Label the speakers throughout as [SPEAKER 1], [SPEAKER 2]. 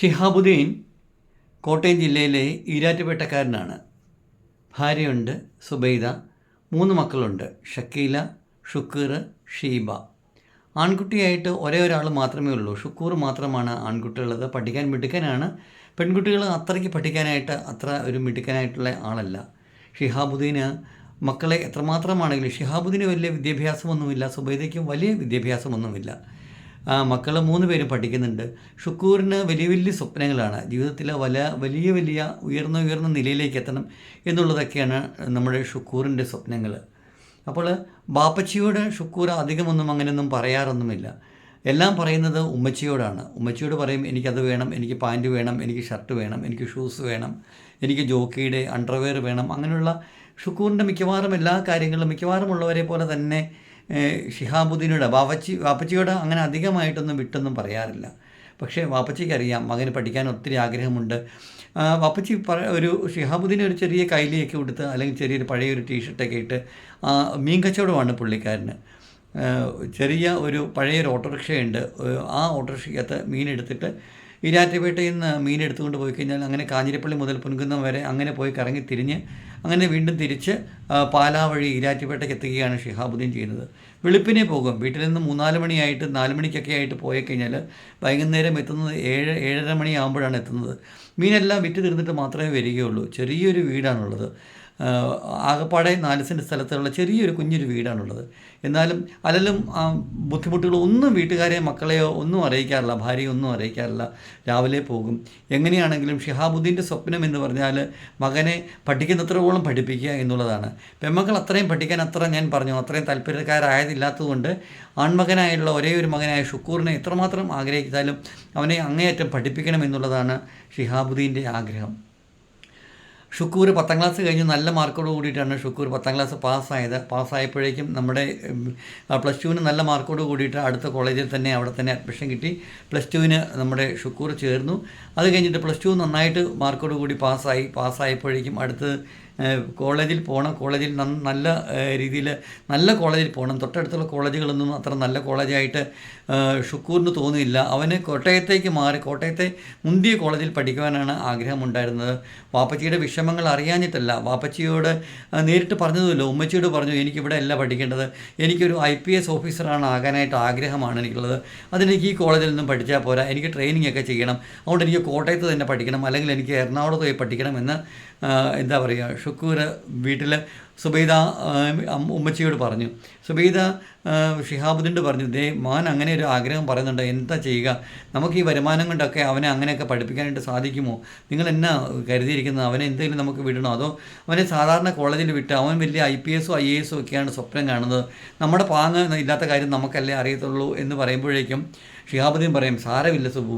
[SPEAKER 1] ഷിഹാബുദ്ദീൻ കോട്ടയം ജില്ലയിലെ ഈരാറ്റുപേട്ടക്കാരനാണ്. ഭാര്യയുണ്ട് സുബൈദ മൂന്ന് മക്കളുണ്ട് ഷക്കീല ഷുക്കൂർ ഷീബ. ആൺകുട്ടിയായിട്ട് ഒരേ ഒരാൾ മാത്രമേ ഉള്ളൂ. ഷുക്കൂർ മാത്രമാണ് ആൺകുട്ടിയുള്ളത്. പഠിക്കാൻ മിടുക്കനാണ്. പെൺകുട്ടികൾ അത്രയ്ക്ക് പഠിക്കാനായിട്ട് അത്ര ഒരു മിടുക്കനായിട്ടുള്ള ആളല്ല. ഷിഹാബുദ്ദീന് മക്കളെ എത്രമാത്രമാണെങ്കിലും ഷിഹാബുദ്ദീന് വലിയ വിദ്യാഭ്യാസമൊന്നുമില്ല സുബൈദയ്ക്കും വലിയ വിദ്യാഭ്യാസമൊന്നുമില്ല. മക്കൾ മൂന്ന് പേരും പഠിക്കുന്നുണ്ട്. ഷുക്കൂറിന് വലിയ വലിയ സ്വപ്നങ്ങളാണ്. ജീവിതത്തിലെ വല വലിയ വലിയ ഉയർന്ന ഉയർന്ന നിലയിലേക്ക് എത്തണം എന്നുള്ളതൊക്കെയാണ് നമ്മുടെ ഷുക്കൂറിന്റെ സ്വപ്നങ്ങൾ അപ്പോൾ ബാപ്പച്ചിയോട് ഷുക്കൂർ അധികമൊന്നും അങ്ങനെയൊന്നും പറയാറൊന്നുമില്ല. എല്ലാം പറയുന്നത് ഉമ്മച്ചിയോടാണ്. ഉമ്മച്ചിയോട് പറയും എനിക്കത് വേണം എനിക്ക് പാന്റ് വേണം എനിക്ക് ഷർട്ട് വേണം എനിക്ക് ഷൂസ് വേണം എനിക്ക് ജോക്കിയുടെ അണ്ടർവെയർ വേണം. അങ്ങനെയുള്ള ഷുക്കൂറിന്റെ മിക്കവാറും എല്ലാ കാര്യങ്ങളും മിക്കവാറും ഉള്ളവരെ പോലെ തന്നെ ഷിഹാബുദ്ദീനോട് വാപ്പച്ചി വാപ്പച്ചിയോട് അങ്ങനെ അധികമായിട്ടൊന്നും വിട്ടൊന്നും പറയാറില്ല. പക്ഷേ വാപ്പച്ചിക്ക് അറിയാം മകന് പഠിക്കാൻ ഒത്തിരി ആഗ്രഹമുണ്ട്. വാപ്പച്ചി പറ ഒരു ഷിഹാബുദ്ദീൻ ഒരു ചെറിയ കൈലിയൊക്കെ കൊടുത്ത് അല്ലെങ്കിൽ ചെറിയൊരു പഴയൊരു ടീഷർട്ടൊക്കെ ഇട്ട് മീൻ കച്ചവടമാണ് പുള്ളിക്കാരന്. ചെറിയ ഒരു പഴയൊരു ഓട്ടോറിക്ഷയുണ്ട്. ആ ഓട്ടോറിക്ഷയ്ക്കകത്ത് മീൻ എടുത്തിട്ട് ഈരാറ്റുപേട്ടയിൽ നിന്ന് മീൻ എടുത്തുകൊണ്ട് പോയി കഴിഞ്ഞാൽ അങ്ങനെ കാഞ്ഞിരപ്പള്ളി മുതൽ പുൻകുന്നം വരെ അങ്ങനെ പോയി കറങ്ങി തിരിഞ്ഞ് അങ്ങനെ വീണ്ടും തിരിച്ച് പാലാ വഴി ഈരാറ്റുപേട്ടയ്ക്ക് എത്തുകയാണ് ഷിഹാബുദ്ദീൻ ചെയ്യുന്നത്. വെളുപ്പിനെ പോകും. വീട്ടിൽ നിന്ന് മൂന്നാൽ മണിയായിട്ട് നാല് മണിക്കൊക്കെ ആയിട്ട് പോയി കഴിഞ്ഞാൽ വൈകുന്നേരം എത്തുന്നത് ഏഴ് ഏഴര മണിയാകുമ്പോഴാണ് എത്തുന്നത്. മീനെല്ലാം വിറ്റ് തീർന്നിട്ട് മാത്രമേ വരികയുള്ളൂ. ചെറിയൊരു വീടാണുള്ളത്. ആകപ്പാടെ നാല് സെന്റ് സ്ഥലത്തുള്ള ചെറിയൊരു കുഞ്ഞൊരു വീടാണുള്ളത്. എന്നാലും അലലും ബുദ്ധിമുട്ടുകളോ ഒന്നും വീട്ടുകാരെയോ മക്കളെയോ ഒന്നും അറിയിക്കാറില്ല. ഭാര്യയോ ഒന്നും അറിയിക്കാറില്ല. രാവിലെ പോകും. എങ്ങനെയാണെങ്കിലും ഷിഹാബുദ്ദീന്റെ സ്വപ്നം എന്ന് പറഞ്ഞാൽ മകനെ പഠിക്കുന്നത്രയോളം പഠിപ്പിക്കുക എന്നുള്ളതാണ്. പെമ്മക്കൾ അത്രയും പഠിക്കാൻ അത്ര ഞാൻ പറഞ്ഞു. അത്രയും താല്പര്യക്കാരായതില്ലാത്തതുകൊണ്ട് ആൺമകനായുള്ള ഒരേ ഒരു മകനായ ഷുക്കൂറിനെ എത്രമാത്രം ആഗ്രഹിച്ചാലും അവനെ അങ്ങേയറ്റം പഠിപ്പിക്കണം എന്നുള്ളതാണ് ഷിഹാബുദ്ദീന്റെ ആഗ്രഹം. ഷുക്കൂർ പത്താം ക്ലാസ് കഴിഞ്ഞ് നല്ല മാർക്കോട് കൂടിയിട്ടാണ് ഷുക്കൂർ പത്താം ക്ലാസ് പാസ്സായത്. പാസ്സായപ്പോഴേക്കും നമ്മുടെ പ്ലസ് ടുവിന് നല്ല മാർക്കോട് കൂടിയിട്ട് അടുത്ത കോളേജിൽ തന്നെ അവിടെ തന്നെ അഡ്മിഷൻ കിട്ടി. പ്ലസ് ടുവിന് നമ്മുടെ ഷുക്കൂർ ചേർന്നു. അത് കഴിഞ്ഞിട്ട് പ്ലസ് ടു നന്നായിട്ട് മാർക്കോട് കൂടി പാസ്സായി. പാസ്സായപ്പോഴേക്കും അടുത്ത് കോളേജിൽ പോകണം കോളേജിൽ നല്ല രീതിയിൽ നല്ല കോളേജിൽ പോകണം തൊട്ടടുത്തുള്ള കോളേജുകളൊന്നും അത്ര നല്ല കോളേജായിട്ട് ഷുക്കൂറിന് തോന്നിയില്ല അവന് കോട്ടയത്തേക്ക് മാറി കോട്ടയത്തെ മുന്തിയ കോളേജിൽ പഠിക്കുവാനാണ് ആഗ്രഹമുണ്ടായിരുന്നത്. വാപ്പച്ചിയുടെ വിഷമങ്ങൾ അറിയാഞ്ഞിട്ടല്ല. വാപ്പച്ചിയോട് നേരിട്ട് പറഞ്ഞതുമല്ലോ. ഉമ്മച്ചിയോട് പറഞ്ഞു എനിക്കിവിടെ അല്ല പഠിക്കേണ്ടത്. എനിക്കൊരു ഐ പി എസ് ഓഫീസറാണ് ആകാനായിട്ട് ആഗ്രഹമാണ് എനിക്കുള്ളത്. അതിനെനിക്ക് ഈ കോളേജിൽ നിന്നും പഠിച്ചാൽ പോരാ. എനിക്ക് ട്രെയിനിങ് ഒക്കെ ചെയ്യണം. അതുകൊണ്ട് എനിക്ക് കോട്ടയത്ത് തന്നെ പഠിക്കണം. അല്ലെങ്കിൽ എനിക്ക് എറണാകുളത്ത് പോയി പഠിക്കണം എന്ന് എന്താ പറയുക ഷുക്കൂർ വീട്ടിൽ സുബൈദ ഉമ്മച്ചിയോട് പറഞ്ഞു. സുബൈദ ഷിഹാബുദ്ദീന്റെ പറഞ്ഞു ദേ മാൻ അങ്ങനെ ഒരു ആഗ്രഹം പറയുന്നുണ്ട് എന്താ ചെയ്യുക? നമുക്ക് ഈ വരുമാനം കൊണ്ടൊക്കെ അവനെ അങ്ങനെയൊക്കെ പഠിപ്പിക്കാനായിട്ട് സാധിക്കുമോ? നിങ്ങൾ എന്നാ കരുതിയിരിക്കുന്നത്? അവനെ എന്തെങ്കിലും നമുക്ക് വിടണോ? അതോ അവനെ സാധാരണ കോളേജിൽ വിട്ട് അവൻ വലിയ ഐ പി എസോ ഐ എ എസും ഒക്കെയാണ് സ്വപ്നം കാണുന്നത്. നമ്മുടെ പാങ്ങ് ഇല്ലാത്ത കാര്യം നമുക്കല്ലേ അറിയത്തുള്ളൂ എന്ന് പറയുമ്പോഴേക്കും ഷിഹാബുദ്ദീൻ പറയും സാരമില്ല സുബു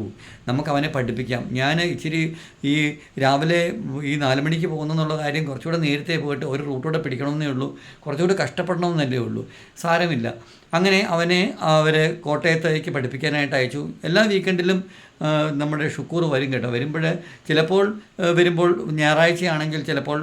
[SPEAKER 1] നമുക്ക് അവനെ പഠിപ്പിക്കാം. ഞാൻ ഇച്ചിരി ഈ രാവിലെ ഈ നാല് മണിക്ക് പോകുന്നെന്നുള്ള കാര്യം കുറച്ചുകൂടെ നേരത്തെ പോയിട്ട് ഒരു റൂട്ടൂടെ പിടിക്കണമെന്നേ ഉള്ളൂ കുറച്ചുകൂടെ കഷ്ടപ്പെടണമെന്നല്ലേ ഉള്ളൂ. സാരമില്ല. അങ്ങനെ അവനെ അവരെ കോട്ടയത്തേക്ക് പഠിപ്പിക്കാനായിട്ട് അയച്ചു. എല്ലാ വീക്കെൻഡിലും നമ്മുടെ ഷുക്കൂർ വരും കേട്ടോ. വരുമ്പോൾ ചിലപ്പോൾ വരുമ്പോൾ ഞായറാഴ്ചയാണെങ്കിൽ ചിലപ്പോൾ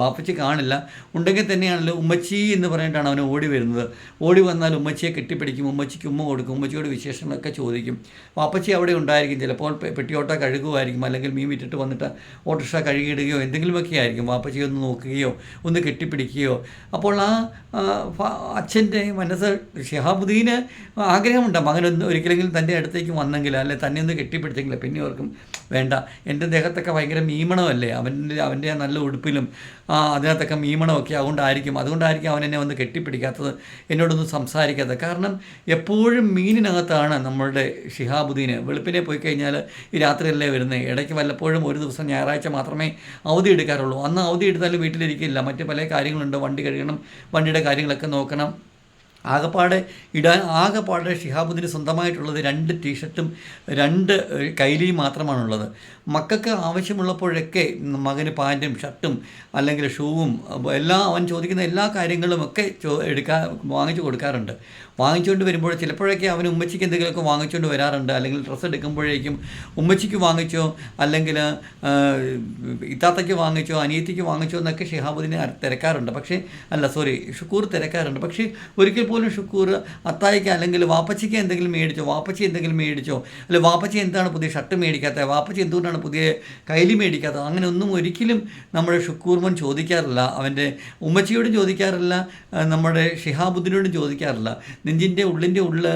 [SPEAKER 1] ബാപ്പച്ചി കാണില്ല. ഉണ്ടെങ്കിൽ തന്നെയാണല്ലോ ഉമ്മച്ചി എന്ന് പറഞ്ഞിട്ടാണ് അവൻ ഓടി വരുന്നത്. ഓടി വന്നാൽ ഉമ്മച്ചിയെ കെട്ടിപ്പിടിക്കും ഉമ്മച്ചിക്ക് ഉമ്മ കൊടുക്കും ഉമ്മച്ചിയോട് വിശേഷങ്ങളൊക്കെ ചോദിക്കും. വാപ്പച്ചി അവിടെ ഉണ്ടായിരിക്കും. ചിലപ്പോൾ പെട്ടിയോട്ട കഴുകുമായിരിക്കും അല്ലെങ്കിൽ മീൻ വിറ്റിട്ട് വന്നിട്ട് ഓട്ടോറിക്ഷ കഴുകിയിടുകയോ എന്തെങ്കിലുമൊക്കെ ആയിരിക്കും. വാപ്പച്ചിയെ ഒന്ന് നോക്കുകയോ ഒന്ന് കെട്ടിപ്പിടിക്കുകയോ. അപ്പോൾ ആ അച്ഛന്റെ മനസ്സ് ഷിഹാബുദ്ദീന് ആഗ്രഹമുണ്ട്. മകനൊന്ന് ഒരിക്കലെങ്കിലും തന്റെ അടുത്തേക്ക് വന്നെങ്കിൽ അല്ലെ തന്നെ ഒന്ന് കെട്ടിപ്പിടിച്ചെങ്കിൽ പിന്നെ ഓർക്കും വേണ്ട. എന്റെ ദേഹത്തൊക്കെ ഭയങ്കര മീമണമല്ലേ? അവന്റെ അവന്റെ നല്ല ഉടുപ്പിലും അതിനകത്തൊക്കെ മീമണമൊക്കെ അതുകൊണ്ടായിരിക്കും അതുകൊണ്ടായിരിക്കും അവൻ എന്നെ ഒന്ന് കെട്ടിപ്പിടിക്കാത്തത്. എന്നോടൊന്നും സംസാരിക്കാത്തത് കാരണം എപ്പോഴും മീനിനകത്താണ് നമ്മളുടെ ഷിഹാബുദ്ദീന്. വെളുപ്പിനെ പോയി കഴിഞ്ഞാൽ ഈ രാത്രിയല്ലേ വരുന്നത് ഇടയ്ക്ക് വല്ലപ്പോഴും ഒരു ദിവസം ഞായറാഴ്ച മാത്രമേ അവധി എടുക്കാറുള്ളൂ. അന്ന് അവധി എടുത്താലും വീട്ടിലിരിക്കില്ല. മറ്റ് പല കാര്യങ്ങളുണ്ട്. വണ്ടി കഴുകണം വണ്ടിയുടെ കാര്യങ്ങളൊക്കെ നോക്കണം. ആകപ്പാടെ ഇടാൻ ആകെപ്പാടെ ഷിഹാബുദ്ദീന് സ്വന്തമായിട്ടുള്ളത് രണ്ട് ടീഷർട്ടും രണ്ട് കൈലിയും മാത്രമാണുള്ളത്. മക്കൾക്ക് ആവശ്യമുള്ളപ്പോഴൊക്കെ മകന് പാന്റും ഷർട്ടും അല്ലെങ്കിൽ ഷൂവും എല്ലാം അവൻ ചോദിക്കുന്ന എല്ലാ കാര്യങ്ങളും ഒക്കെ എടുക്കാൻ വാങ്ങിച്ചു കൊടുക്കാറുണ്ട്. വാങ്ങിച്ചുകൊണ്ട് വരുമ്പോൾ ചിലപ്പോഴൊക്കെ അവന് ഉമ്മച്ചിക്ക് എന്തെങ്കിലുമൊക്കെ വാങ്ങിച്ചുകൊണ്ട് വരാറുണ്ട്. അല്ലെങ്കിൽ ഡ്രസ്സ് എടുക്കുമ്പോഴേക്കും ഉമ്മച്ചിക്ക് വാങ്ങിച്ചോ അല്ലെങ്കിൽ ഇത്താത്തയ്ക്ക് വാങ്ങിച്ചോ അനിയത്തിക്ക് വാങ്ങിച്ചോ എന്നൊക്കെ ഷിഹാബുദ്ദീനെ തിരക്കാറുണ്ട്. പക്ഷേ അല്ല സോറി ഷുക്കൂർ തിരക്കാറുണ്ട്. പക്ഷേ ഒരിക്കൽ പോലും ഷുക്കൂർ അത്തായിക്ക് അല്ലെങ്കിൽ വാപ്പച്ചിക്ക് എന്തെങ്കിലും മേടിച്ചോ വാപ്പച്ചി എന്തെങ്കിലും മേടിച്ചോ അല്ലെ വാപ്പച്ചി എന്താണ് പുതിയ ഷർട്ട് മേടിക്കാത്തത് വാപ്പച്ചി എന്തുകൊണ്ടാണ് പുതിയ കൈലി മേടിക്കാത്തത് അങ്ങനെ ഒന്നും ഒരിക്കലും നമ്മുടെ ഷുക്കൂർമൻ ചോദിക്കാറില്ല അവന്റെ ഉമ്മച്ചിയോടും ചോദിക്കാറില്ല നമ്മുടെ ഷിഹാബുദ്ദീനോടും ചോദിക്കാറില്ല. നെഞ്ചിന്റെ ഉള്ളിന്റെ ഉള്ളിൽ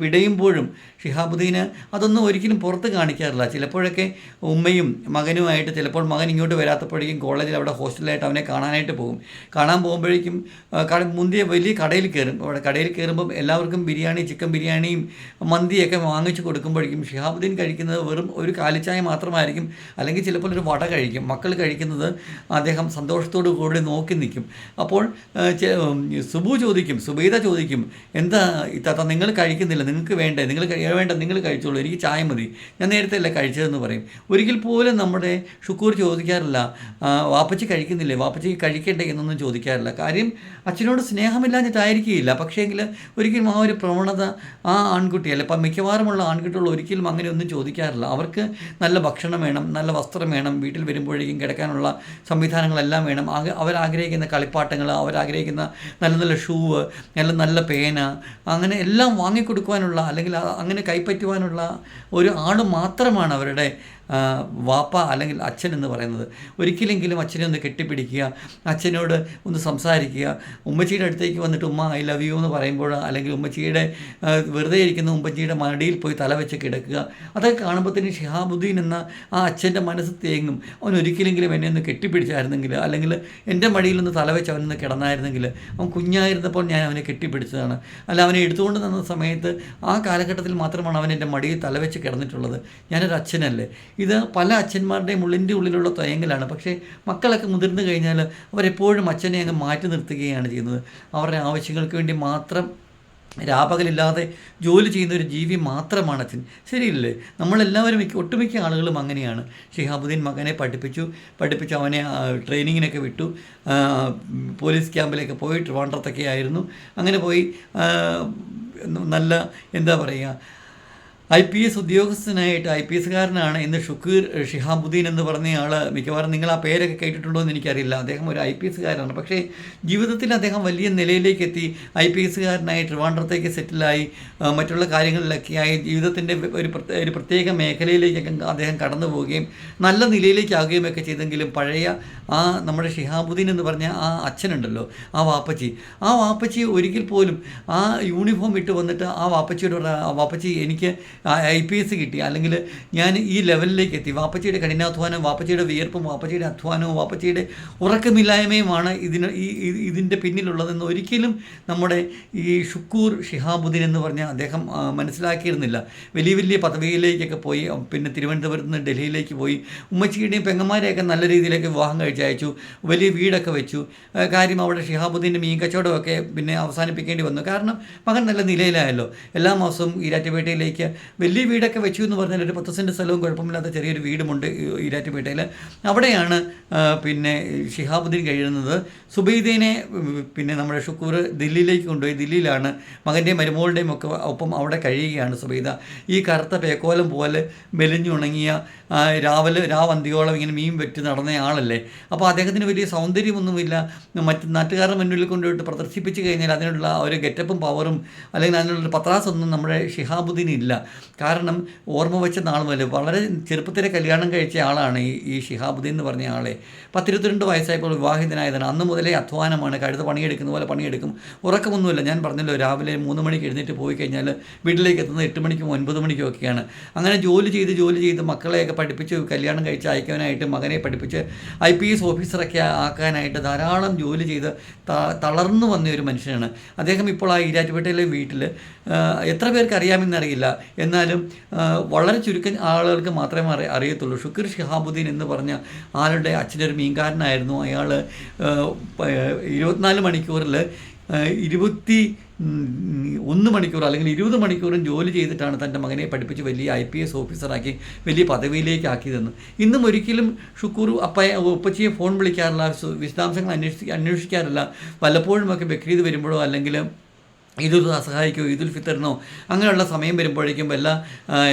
[SPEAKER 1] പിടയുമ്പോഴും ഷിഹാബുദ്ദീന് അതൊന്നും ഒരിക്കലും പുറത്ത് കാണിക്കാറില്ല. ചിലപ്പോഴൊക്കെ ഉമ്മയും മകനുമായിട്ട് ചിലപ്പോൾ മകൻ ഇങ്ങോട്ട് വരാത്തപ്പോഴേക്കും കോളേജിൽ അവിടെ ഹോസ്റ്റലിലായിട്ട് അവനെ കാണാനായിട്ട് പോകും. കാണാൻ പോകുമ്പോഴേക്കും മുന്തിയ വലിയ കടയിൽ കയറും. അവിടെ കടയിൽ കയറുമ്പം എല്ലാവർക്കും ബിരിയാണി ചിക്കൻ ബിരിയാണിയും മന്തിയൊക്കെ വാങ്ങിച്ചു കൊടുക്കുമ്പോഴേക്കും ഷിഹാബുദ്ദീൻ കഴിക്കുന്നത് വെറും ഒരു കാലിച്ചായ മാത്രമായിരിക്കും. അല്ലെങ്കിൽ ചിലപ്പോൾ ഒരു വട കഴിക്കും. മക്കൾ കഴിക്കുന്നത് അദ്ദേഹം സന്തോഷത്തോടു കൂടി നോക്കി നിൽക്കും. അപ്പോൾ സുബു ചോദിക്കും സുബൈദ ചോദിക്കും എന്താ ഇത്താത്ത നിങ്ങൾ കഴിക്കുന്നില്ല. നിങ്ങൾക്ക് വേണ്ടേ? നിങ്ങൾ വേണ്ട നിങ്ങൾ കഴിച്ചോളൂ. എനിക്ക് ചായ മതി. ഞാൻ നേരത്തെ അല്ല കഴിച്ചതെന്ന് പറയും. ഒരിക്കൽ പോലും നമ്മുടെ ഷുക്കൂർ ചോദിക്കാറില്ല. വാപ്പച്ചി കഴിക്കുന്നില്ലേ? വാപ്പച്ചി കഴിക്കണ്ടേ? എന്നൊന്നും ചോദിക്കാറില്ല. കാര്യം അച്ഛനോട് സ്നേഹമില്ലാഞ്ഞിട്ടായിരിക്കില്ല പക്ഷേങ്കിൽ ഒരിക്കലും ആ ഒരു പ്രവണത ആ ആൺകുട്ടി അല്ല ഇപ്പം മിക്കവാറുമുള്ള ആൺകുട്ടികൾ ഒരിക്കലും അങ്ങനെയൊന്നും ചോദിക്കാറില്ല. അവർക്ക് നല്ല ഭക്ഷണം വേണം നല്ല വസ്ത്രം വേണം വീട്ടിൽ വരുമ്പോഴേക്കും കിടക്കാനുള്ള സംവിധാനങ്ങളെല്ലാം വേണം. അവരാഗ്രഹിക്കുന്ന കളിപ്പാട്ടങ്ങൾ അവരാഗ്രഹിക്കുന്ന നല്ല നല്ല ഷൂവ് നല്ല നല്ല പേന അങ്ങനെ എല്ലാം വാങ്ങിക്കൊടുക്കുവാനുള്ള അല്ലെങ്കിൽ അങ്ങനെ കൈപ്പറ്റുവാനുള്ള ഒരു ആൾ മാത്രമാണ് അവരുടെ വാപ്പ അല്ലെങ്കിൽ അച്ഛൻ എന്ന് പറയുന്നത്. ഒരിക്കലെങ്കിലും അച്ഛനെ ഒന്ന് കെട്ടിപ്പിടിക്കുക അച്ഛനോട് ഒന്ന് സംസാരിക്കുക. ഉമ്മച്ചിയുടെ അടുത്തേക്ക് വന്നിട്ട് ഉമ്മ ഐ ലവ് യു എന്ന് പറയുമ്പോൾ അല്ലെങ്കിൽ ഉമ്മച്ചിയുടെ വെറുതെ ഇരിക്കുന്ന ഉമ്മച്ചിയുടെ മടിയിൽ പോയി തല വെച്ച് കിടക്കുക. അതൊക്കെ കാണുമ്പോഴത്തേന് ഷിഹാബുദ്ദീൻ എന്ന ആ അച്ഛന്റെ മനസ്സ് തേങ്ങും. അവൻ ഒരിക്കലെങ്കിലും എന്നെ ഒന്ന് കെട്ടിപ്പിടിച്ചായിരുന്നെങ്കിൽ അല്ലെങ്കിൽ എന്റെ മടിയിൽ ഒന്ന് തല വെച്ച് അവനൊന്ന് കിടന്നായിരുന്നെങ്കിൽ അവൻ കുഞ്ഞായിരുന്നപ്പോൾ ഞാൻ അവനെ കെട്ടിപ്പിടിച്ചതാണ്. അല്ല അവനെ എടുത്തുകൊണ്ട് നിന്ന സമയത്ത് ആ കാലഘട്ടത്തിൽ മാത്രമാണ് അവൻ എന്റെ മടിയിൽ തല വെച്ച് കിടന്നിട്ടുള്ളത്. ഞാനൊരു അച്ഛനല്ലേ. ഇത് പല അച്ഛന്മാരുടെയും ഉള്ളിന്റെ ഉള്ളിലുള്ള തയങ്കലാണ് പക്ഷേ മക്കളൊക്കെ മുതിർന്നു കഴിഞ്ഞാൽ അവരെപ്പോഴും അച്ഛനെ അങ്ങ് മാറ്റി നിർത്തുകയാണ് ചെയ്യുന്നത്. അവരുടെ ആവശ്യങ്ങൾക്ക് വേണ്ടി മാത്രം രാപകലില്ലാതെ ജോലി ചെയ്യുന്ന ഒരു ജീവി മാത്രമാണ് അച്ഛൻ. ശരിയല്ലേ? നമ്മളെല്ലാവരും മിക്ക ഒട്ടുമിക്ക ആളുകളും അങ്ങനെയാണ്. ഷിഹാബുദ്ദീൻ മകനെ പഠിപ്പിച്ചു. പഠിപ്പിച്ചു അവനെ ട്രെയിനിങ്ങിനൊക്കെ വിട്ടു. പോലീസ് ക്യാമ്പിലേക്ക് പോയി ട്രിവാൻഡ്രത്തൊക്കെ ആയിരുന്നു. അങ്ങനെ പോയി നല്ല എന്താ പറയുക ഐ പി എസ് ഉദ്യോഗസ്ഥനായിട്ട് ഐ പി എസ്സുകാരനാണ് ഇന്ന് ഷുക്കൂർ ഷിഹാബുദ്ദീൻ എന്ന് പറഞ്ഞയാൾ മിക്കവാറും നിങ്ങൾ ആ പേരൊക്കെ കേട്ടിട്ടുണ്ടോ എന്ന് എനിക്കറിയില്ല. അദ്ദേഹം ഒരു ഐ പി എസ്സുകാരനാണ്. പക്ഷേ ജീവിതത്തിൽ അദ്ദേഹം വലിയ നിലയിലേക്ക് എത്തി. ഐ പി എസ്സുകാരനായി ട്രിവാൻഡ്രത്തേക്ക് സെറ്റിലായി. മറ്റുള്ള കാര്യങ്ങളിലൊക്കെ ആയി. ജീവിതത്തിന്റെ ഒരു ഒരു പ്രത്യേക മേഖലയിലേക്കൊക്കെ അദ്ദേഹം കടന്നു പോവുകയും നല്ല നിലയിലേക്കാകുകയും ഒക്കെ ചെയ്തെങ്കിലും പഴയ ആ നമ്മുടെ ഷിഹാബുദ്ദീൻ എന്ന് പറഞ്ഞ ആ അച്ഛനുണ്ടല്ലോ ആ വാപ്പച്ചി. ആ വാപ്പച്ചി ഒരിക്കൽ പോലും ആ യൂണിഫോം ഇട്ട് വന്നിട്ട് ആ വാപ്പച്ചിയോട് ആ വാപ്പച്ചി എനിക്ക് ഐ പി എസ് കിട്ടി. അല്ലെങ്കിൽ ഞാൻ ഈ ലെവലിലേക്ക് എത്തി. വാപ്പച്ചിയുടെ കഠിനാധ്വാനം വാപ്പച്ചിയുടെ വിയർപ്പും വാപ്പച്ചിയുടെ അധ്വാനവും വാപ്പച്ചിയുടെ ഉറക്കമില്ലായ്മയുമാണ് ഇതിന് ഈ ഇതിന്റെ പിന്നിലുള്ളതെന്ന് ഒരിക്കലും നമ്മുടെ ഈ ഷുക്കൂർ ഷിഹാബുദ്ദീൻ എന്ന് പറഞ്ഞ അദ്ദേഹം മനസ്സിലാക്കിയിരുന്നില്ല. വലിയ വലിയ പദവിയിലേക്കൊക്കെ പോയി പിന്നെ തിരുവനന്തപുരത്ത് നിന്ന് ഡൽഹിയിലേക്ക് പോയി ഉമ്മച്ചിയുടെയും പെങ്ങന്മാരെയൊക്കെ നല്ല രീതിയിലേക്ക് വിവാഹം കഴിച്ചയച്ചു വലിയ വീടൊക്കെ വെച്ചു. കാര്യം അവിടെ ഷിഹാബുദ്ദീന്റെ മീൻ കച്ചവടമൊക്കെ പിന്നെ അവസാനിപ്പിക്കേണ്ടി വന്നു. കാരണം മകൻ നല്ല നിലയിലായല്ലോ. എല്ലാ മാസവും ഈരാറ്റുപേട്ടയിലേക്ക് വലിയ വീടൊക്കെ വെച്ചു എന്ന് പറഞ്ഞാൽ ഒരു പത്ത് സെന്റ് സ്ഥലവും കുഴപ്പമില്ലാത്ത ചെറിയൊരു വീടുമുണ്ട് ഈരാറ്റുപേട്ടയിൽ അവിടെയാണ് പിന്നെ ഷിഹാബുദ്ദീൻ കഴിയുന്നത്. സുബൈദീനെ പിന്നെ നമ്മുടെ ഷുക്കൂർ ദില്ലിയിലേക്ക് കൊണ്ടുപോയി. ദില്ലിയിലാണ് മകന്റെയും മരുമോളുടെയും ഒക്കെ ഒപ്പം അവിടെ കഴിയുകയാണ് സുബൈദ. ഈ കറുത്ത പേക്കോലം പോലെ മെലിഞ്ഞുണങ്ങിയ രാവിലെ രാവന്തിയോളം ഇങ്ങനെ മീൻ വെറ്റ് നടന്ന ആളല്ലേ? അപ്പോൾ അദ്ദേഹത്തിന് വലിയ സൗന്ദര്യമൊന്നുമില്ല. മറ്റ് നാട്ടുകാരുടെ മുന്നിൽ കൊണ്ടുപോയിട്ട് പ്രദർശിപ്പിച്ച് കഴിഞ്ഞാൽ അതിനുള്ള ഒരു ഗെറ്റപ്പും പവറും അല്ലെങ്കിൽ അതിനുള്ള പത്രാസൊന്നും നമ്മുടെ ഷിഹാബുദ്ദീൻ ഇല്ല കാരണം ഓർമ്മ വെച്ച നാൾ മുതൽ വളരെ ചെറുപ്പത്തിലെ കല്യാണം കഴിച്ച ആളാണ് ഈ ഈ ഷിഹാബുദ്ദീൻ എന്ന് പറഞ്ഞ ആളെ. പത്തിരുപത്തിരണ്ട് വയസ്സായപ്പോൾ വിവാഹിതനായതാണ്. അന്ന് മുതലേ അധ്വാനമാണ്. കഴുത പണിയെടുക്കുന്ന പോലെ പണിയെടുക്കും. ഉറക്കമൊന്നുമില്ല. ഞാൻ പറഞ്ഞല്ലോ രാവിലെ മൂന്ന് മണിക്ക് എഴുന്നേറ്റ് പോയി കഴിഞ്ഞാൽ വീട്ടിലേക്ക് എത്തുന്നത് എട്ട് മണിക്കും ഒൻപത് മണിക്കും ഒക്കെയാണ്. അങ്ങനെ ജോലി ചെയ്ത് ജോലി ചെയ്ത് മക്കളെയൊക്കെ പഠിപ്പിച്ച് കല്യാണം കഴിച്ച് അയക്കാനായിട്ട് മകനെ പഠിപ്പിച്ച് ഐ പി എസ് ഓഫീസറൊക്കെ ആക്കാനായിട്ട് ധാരാളം ജോലി ചെയ്ത് തളർന്നു വന്ന ഒരു മനുഷ്യനാണ്. അദ്ദേഹം ഇപ്പോൾ ആ ഈരാറ്റുപേട്ടയിലെ വീട്ടിൽ എത്ര പേർക്ക് അറിയാമെന്നറിയില്ല എന്നാലും വളരെ ചുരുക്കം ആളുകൾക്ക് മാത്രമേ അറി അറിയത്തുള്ളൂ. ഷുക്ർ ഷിഹാബുദ്ദീൻ എന്ന് പറഞ്ഞ ആളുടെ അച്ഛന്റെ ഒരു മീൻകാരനായിരുന്നു അയാൾ ഇരുപത്തിനാല് മണിക്കൂറിൽ ഇരുപത്തി ഒന്ന് മണിക്കൂർ അല്ലെങ്കിൽ ഇരുപത് മണിക്കൂറും ജോലി ചെയ്തിട്ടാണ് തന്റെ മകനെ പഠിപ്പിച്ച് വലിയ ഐ പി എസ് ഓഫീസറാക്കി വലിയ പദവിയിലേക്ക് ആക്കിയതെന്ന് ഇന്നും ഒരിക്കലും ഷുക്കൂർ അപ്പയെ ഉപ്പച്ചിയെ ഫോൺ വിളിക്കാറില്ല വിശദാംശങ്ങൾ അന്വേഷിച്ച് അന്വേഷിക്കാറില്ല. വല്ലപ്പോഴുമൊക്കെ ബക്രീദ് വരുമ്പോഴോ അല്ലെങ്കിൽ ഈദുൽ അസഹായിക്കോ ഈദുൽ ഫിത്തറിനോ അങ്ങനെയുള്ള സമയം വരുമ്പോഴേക്കും വല്ല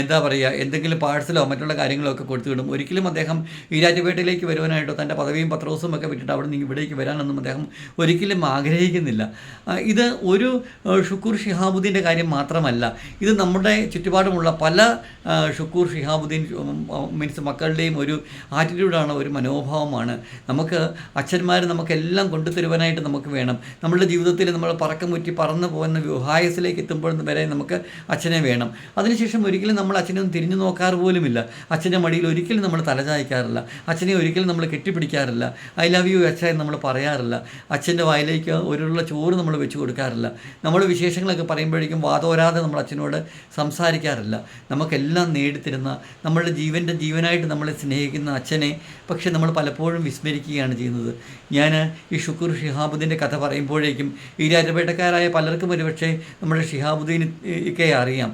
[SPEAKER 1] എന്താ പറയുക എന്തെങ്കിലും പാഴ്സലോ മറ്റുള്ള കാര്യങ്ങളോ ഒക്കെ കൊടുത്തു വിടും. ഒരിക്കലും അദ്ദേഹം ഈരാറ്റുപേട്ടയിലേക്ക് വരുവാനായിട്ടോ തന്റെ പദവിയും പത്രവും ഒക്കെ വിട്ടിട്ട് അവിടെ നിന്ന് ഇവിടേക്ക് വരാനൊന്നും അദ്ദേഹം ഒരിക്കലും ആഗ്രഹിക്കുന്നില്ല. ഇത് ഒരു ഷുക്കൂർ ഷിഹാബുദ്ദീന്റെ കാര്യം മാത്രമല്ല ഇത് നമ്മുടെ ചുറ്റുപാടുമുള്ള പല ഷുക്കൂർ ഷിഹാബുദ്ദീൻ മീൻസ് മക്കളുടെയും ഒരു ആറ്റിറ്റ്യൂഡാണ് ഒരു മനോഭാവമാണ്. നമുക്ക് അച്ഛന്മാർ നമുക്കെല്ലാം കൊണ്ടുതരുവാനായിട്ട് നമുക്ക് വേണം. നമ്മളുടെ ജീവിതത്തിൽ നമ്മൾ പറക്കം മുറ്റി പറന്നു പോകുന്ന വിവാഹസിലേക്ക് എത്തുമ്പോൾ വരെ നമുക്ക് അച്ഛനെ വേണം. അതിനുശേഷം ഒരിക്കലും നമ്മൾ അച്ഛനെ ഒന്ന് തിരിഞ്ഞു നോക്കാറ് പോലുമില്ല. അച്ഛന്റെ മടിയിൽ ഒരിക്കലും നമ്മൾ തലചായ്ക്കാറില്ല അച്ഛനെ ഒരിക്കലും നമ്മൾ കെട്ടിപ്പിടിക്കാറില്ല. ഐ ലവ് യു അച്ഛ എന്ന് നമ്മൾ പറയാറില്ല. അച്ഛന്റെ വായിലേക്ക് ഒരുള്ള ചോറ് നമ്മൾ വെച്ച് കൊടുക്കാറില്ല. നമ്മൾ വിശേഷങ്ങളൊക്കെ പറയുമ്പോഴേക്കും വാതോരാതെ നമ്മൾ അച്ഛനോട് സംസാരിക്കാറില്ല. നമുക്കെല്ലാം നേടിത്തരുന്ന നമ്മളുടെ ജീവന്റെ ജീവനായിട്ട് നമ്മളെ സ്നേഹിക്കുന്ന അച്ഛനെ പക്ഷേ നമ്മൾ പലപ്പോഴും വിസ്മരിക്കുകയാണ് ചെയ്യുന്നത്. ഞാൻ ഈ ഷുക്കൂർ ഷിഹാബുദ്ദീന്റെ കഥ പറയുമ്പോഴേക്കും ഈ രാജപേട്ടക്കാരായ പലർക്കും ഒരുപക്ഷെ നമ്മുടെ ഷിഹാബുദ്ദീൻ ഒക്കെ അറിയാം.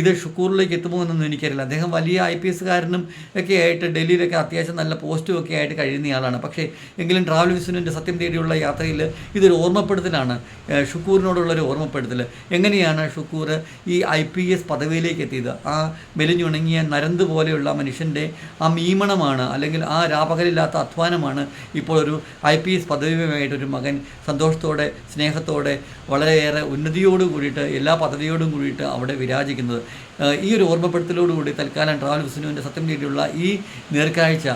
[SPEAKER 1] ഇത് ഷുക്കൂറിലേക്ക് എത്തുമോ എന്നൊന്നും എനിക്കറിയില്ല. അദ്ദേഹം വലിയ ഐ പി എസ്സുകാരനും ഒക്കെ ആയിട്ട് ഡൽഹിയിലൊക്കെ അത്യാവശ്യം നല്ല പോസ്റ്റും ഒക്കെ ആയിട്ട് കഴിയുന്നയാളാണ്. പക്ഷേ എങ്കിലും ട്രാവൽ വിസുവിന്റെ സത്യം തേടിയുള്ള യാത്രയിൽ ഇതൊരു ഓർമ്മപ്പെടുത്തലാണ്. ഷുക്കൂറിനോടുള്ളൊരു ഒരു ഓർമ്മപ്പെടുത്തൽ. എങ്ങനെയാണ് ഷുക്കൂർ ഈ ഐ പി എസ് പദവിയിലേക്ക് എത്തിയത്? ആ മെലിഞ്ഞുണങ്ങിയ നരന്ത് പോലെയുള്ള മനുഷ്യന്റെ ആ മീമണമാണ് അല്ലെങ്കിൽ ആ രാപകലില്ലാത്ത അധ്വാനമാണ് ഇപ്പോൾ ഒരു ഐ പി എസ് പദവിയുമായിട്ടൊരു മകൻ സന്തോഷത്തോടെ സ്നേഹത്തോടെ വളരെയേറെ ഉന്നതിയോട് കൂടിയിട്ട് എല്ലാ പദ്ധതിയോടും കൂടിയിട്ട് അവിടെ വിരാജിക്കുന്നത്. ഈ ഒരു ഓർമ്മപ്പെടുത്തലോടുകൂടി തൽക്കാലം ട്രാവൽ വിസ്നുവിന്റെ സത്യം തേടിയുള്ള ഈ നേർക്കാഴ്ച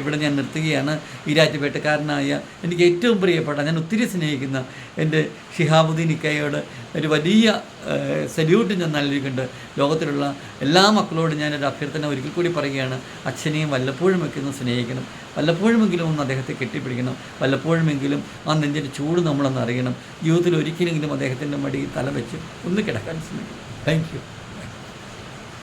[SPEAKER 1] ഇവിടെ ഞാൻ നിർത്തുകയാണ്. ഈരാറ്റുപേട്ടക്കാരനായ എനിക്ക് ഏറ്റവും പ്രിയപ്പെട്ട ഞാൻ ഒത്തിരി സ്നേഹിക്കുന്ന എന്റെ ഷിഹാബുദ്ദീൻ ഇക്കയോട് ഒരു വലിയ സല്യൂട്ട് ഞാൻ നൽകിയിട്ടുണ്ട്. ലോകത്തിലുള്ള എല്ലാ മക്കളോടും ഞാനൊരു അഭ്യർത്ഥന ഒരിക്കൽ കൂടി പറയുകയാണ്. അച്ഛനെയും വല്ലപ്പോഴുമൊക്കെ ഒന്ന് സ്നേഹിക്കണം. വല്ലപ്പോഴുമെങ്കിലും ഒന്ന് അദ്ദേഹത്തെ കെട്ടിപ്പിടിക്കണം. വല്ലപ്പോഴുമെങ്കിലും ആ നെഞ്ചിന്റെ ചൂട് നമ്മളൊന്ന് അറിയണം. ജീവിതത്തിൽ ഒരിക്കലെങ്കിലും അദ്ദേഹത്തിന്റെ മടി തല വെച്ച് ഒന്ന് കിടക്കാൻ ശ്രമിക്കണം. താങ്ക്